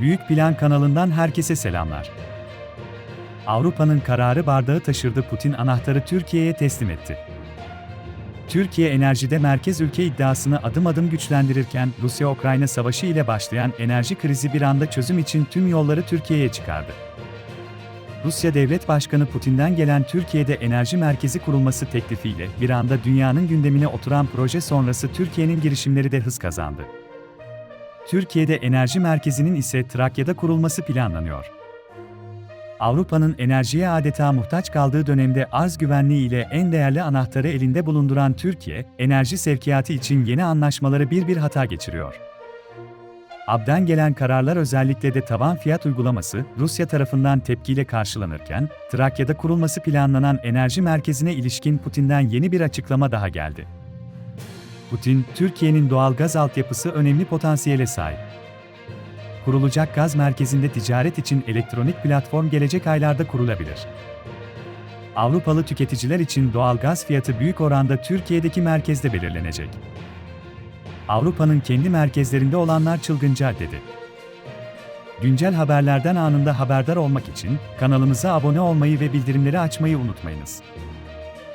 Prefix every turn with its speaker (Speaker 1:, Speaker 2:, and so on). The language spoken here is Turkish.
Speaker 1: Büyük Plan kanalından herkese selamlar. Avrupa'nın kararı bardağı taşırdı Putin anahtarı Türkiye'ye teslim etti. Türkiye enerjide merkez ülke iddiasını adım adım güçlendirirken Rusya-Ukrayna savaşı ile başlayan enerji krizi bir anda çözüm için tüm yolları Türkiye'ye çıkardı. Rusya Devlet Başkanı Putin'den gelen Türkiye'de enerji merkezi kurulması teklifiyle bir anda dünyanın gündemine oturan proje sonrası Türkiye'nin girişimleri de hız kazandı. Türkiye'de enerji merkezinin ise Trakya'da kurulması planlanıyor. Avrupa'nın enerjiye adeta muhtaç kaldığı dönemde arz güvenliği ile en değerli anahtarı elinde bulunduran Türkiye, enerji sevkiyatı için yeni anlaşmaları bir bir hata geçiriyor. Ab'den gelen kararlar özellikle de tavan fiyat uygulaması Rusya tarafından tepkiyle karşılanırken, Trakya'da kurulması planlanan enerji merkezine ilişkin Putin'den yeni bir açıklama daha geldi. Putin, Türkiye'nin doğal gaz altyapısı önemli potansiyele sahip. Kurulacak gaz merkezinde ticaret için elektronik platform gelecek aylarda kurulabilir. Avrupalı tüketiciler için doğal gaz fiyatı büyük oranda Türkiye'deki merkezde belirlenecek. Avrupa'nın kendi merkezlerinde olanlar çılgınca dedi. Güncel haberlerden anında haberdar olmak için kanalımıza abone olmayı ve bildirimleri açmayı unutmayınız.